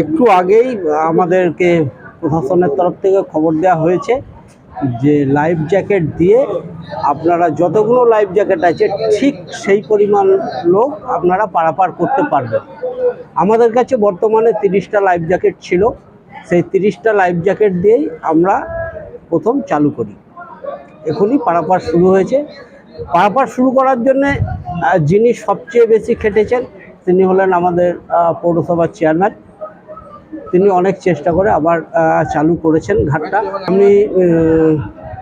একটু আগেই আমাদেরকে প্রশাসনের তরফ থেকে খবর দেওয়া হয়েছে যে লাইফ জ্যাকেট দিয়ে আপনারা যতগুলো লাইফ জ্যাকেট আছে, ঠিক সেই পরিমাণ লোক আপনারা পারাপার করতে পারবেন। আমাদের কাছে বর্তমানে তিরিশটা লাইফ জ্যাকেট ছিল। সেই তিরিশটা লাইফ জ্যাকেট দিয়েই আমরা প্রথম চালু করি। এখনই পারাপার শুরু হয়েছে। পারাপার শুরু করার জন্যে যিনি সবচেয়ে বেশি খেটেছেন, তিনি হলেন আমাদের পৌরসভার চেয়ারম্যান তিনি অনেক চেষ্টা করে আবার চালু করেছেন ঘাটটা। আমি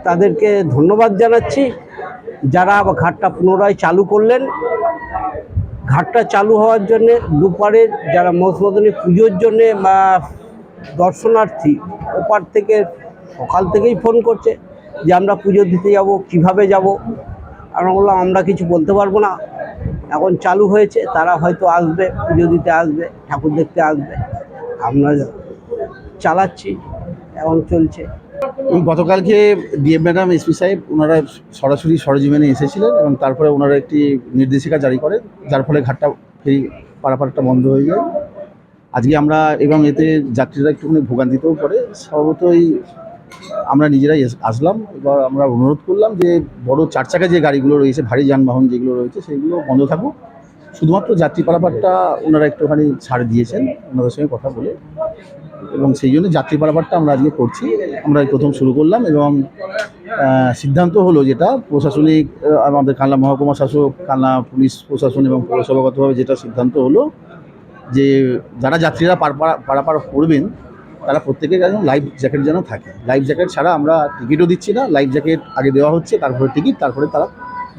তাদেরকে ধন্যবাদ জানাচ্ছি। যারা ঘাটটা পুনরায় চালু করলেন, ঘাটটা চালু হওয়ার জন্যে দুপারে যারা মৌসুমদনী পুজোর জন্যে বা দর্শনার্থী, ওপার থেকে সকাল থেকেই ফোন করছে যে আমরা পুজো দিতে যাব, কীভাবে যাব। আমরা বললাম, আমরা কিছু বলতে পারব না। এখন চালু হয়েছে, তারা হয়তো আসবে, পুজো দিতে আসবে, ঠাকুর দেখতে আসবে। আমরা চালাচ্ছি, এখন চলছে। গতকালকে ডিএম ম্যাডাম এসপি সাহেব, ওনারা সরাসরি সরজমিনে এসেছিলেন এবং তারপরে ওনারা একটি নির্দেশিকা জারি করেন, যার ফলে ঘাটটা ফেরি পারাপারটা বন্ধ হয়ে যায় আজকে আমরা এবং এতে যাত্রীরা একটুখানি ভোগান্তিতেও পড়ে। স্বভাবতই আমরা নিজেরাই আসলাম, এবার আমরা অনুরোধ করলাম যে বড় চার চাকা যে গাড়িগুলো রয়েছে, ভারী যানবাহন যেগুলো রয়েছে, সেগুলো বন্ধ থাকুক। শুধুমাত্র যাত্রী পারাপারটা ওনারা একটুখানি ছাড় দিয়েছেন, ওনাদের সঙ্গে কথা বলে। এবং সেই জন্য যাত্রী পারাপারটা আমরা আজকে করছি। আমরা প্রথম শুরু করলাম এবং সিদ্ধান্ত হলো যেটা প্রশাসনিক আমাদের কানলা মহকুমা শাসক কানলা পুলিশ প্রশাসন এবং পৌরসভাগতভাবে যেটা সিদ্ধান্ত হলো যে যারা যাত্রীরা পার, পারা- পারাপার করবেন, তারা প্রত্যেকের যেন লাইফ জ্যাকেট যেন থাকে। লাইফ জ্যাকেট ছাড়া আমরা টিকিটও দিচ্ছি না, লাইফ জ্যাকেট আগে দেওয়া হচ্ছে, তারপরে টিকিট, তারপরে তারা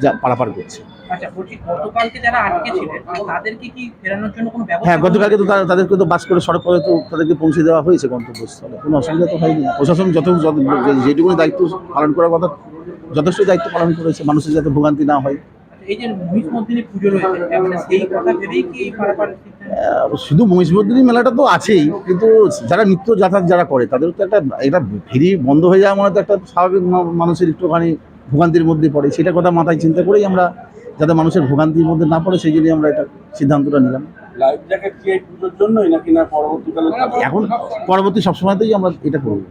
যা, পারাপার করছে। আচ্ছা বলছি গতকালকে যারা আটকে ছিলেন তাদেরকে কি ফেরানোর জন্য কোনো ব্যবস্থা হ্যাঁ গতকালকে তো তাদেরকে তো বাস করে সড়ক পথে তো তাদেরকে পৌঁছে দেওয়া হয়েছে গন্তব্যস্থলে। কোনো অসুবিধা তো হয়নি। প্রশাসন যত যত- যেটুকুনি দায়িত্ব পালন করার কথা যথেষ্ট দায়িত্ব পালন করেছে মানুষের যাতে ভোগান্তি না হয়। এই যে মহিষমর্দিনী পুজো রয়েছে সেই কথা ভেবেই কি এই? আহ, শুধু মহিষবর্দিনী মেলাটা তো আছেই কিন্তু যারা নিত্য যাতায়াত যারা করে তাদের তো একটা এটা ফেরি বন্ধ হয়ে যাওয়া মানে তো একটা স্বাভাবিক মানুষের একটুখানি ভোগান্তির মধ্যে পড়ে। সেটা কথা মাথায় চিন্তা করেই আমরা যাতে মানুষের ভোগান্তির মধ্যে না পড়ে সেই জন্যই আমরা এটা সিদ্ধান্তটা নিলাম। লাইফ জ্যাকেট কি এই পুজোর জন্যই নাকি না পরবর্তীকালে? এখন পরবর্তী সবসময়তেই আমরা এটা করব।